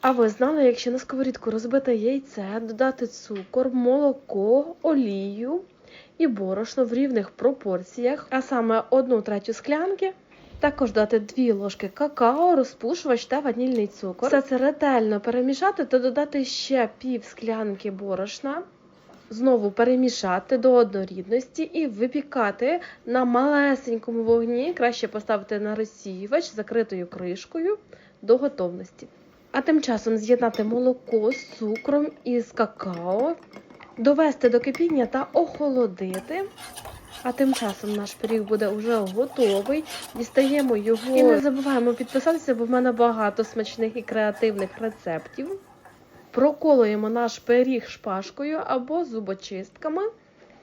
А ви знали, якщо на сковорідку розбите яйце, додати цукор, молоко, олію і борошно в рівних пропорціях, а саме одну третю склянки, також дати 2 ложки какао, розпушувач та ванільний цукор. Все це ретельно перемішати та додати ще пів склянки борошна. Знову перемішати до однорідності і випікати на малесенькому вогні. Краще поставити на розсіювач закритою кришкою до готовності. А тим часом з'єднати молоко з цукром і з какао, довести до кипіння та охолодити. А тим часом наш пиріг буде вже готовий. Дістаємо його. І не забуваємо підписатися, бо в мене багато смачних і креативних рецептів. Проколуємо наш пиріг шпажкою або зубочистками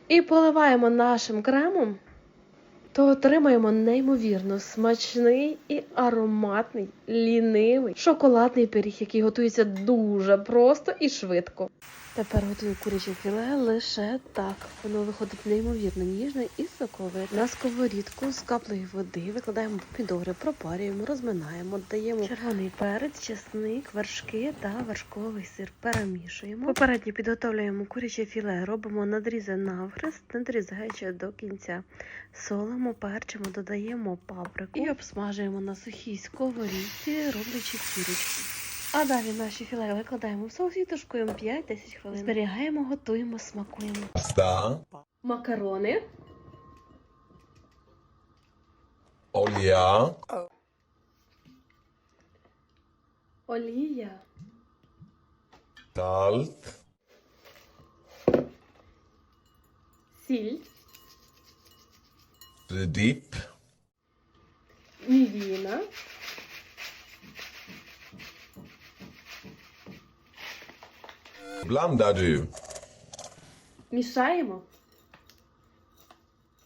і поливаємо нашим кремом, то отримаємо неймовірно смачний і ароматний, лінивий шоколадний пиріг, який готується дуже просто і швидко. Тепер готую куряче філе лише так. Воно виходить неймовірно ніжне і соковите. На сковорідку з каплею води викладаємо помідори, пропарюємо, розминаємо, додаємо червоний перець, чесник, вершки та вершковий сир. Перемішуємо. Попередньо підготовлюємо куряче філе, робимо надрізи навхрест, надрізаючи до кінця. Солимо, перчимо, додаємо паприку. І обсмажуємо на сухій сковорідці, роблячи курочку. А далі наші філе викладаємо в соус і тушкуємо 5-10 хвилин. Зберігаємо, готуємо, смакуємо. Pasta, Макарони, olja, олія, salt, сіль, dipp, мівіна, blandar du. мішаємо.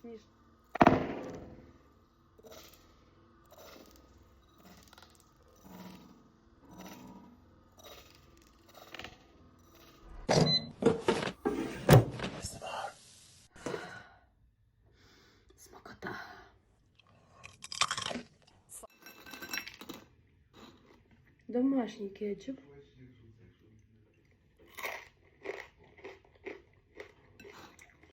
Міш- Смакота. Домашній кетчуп.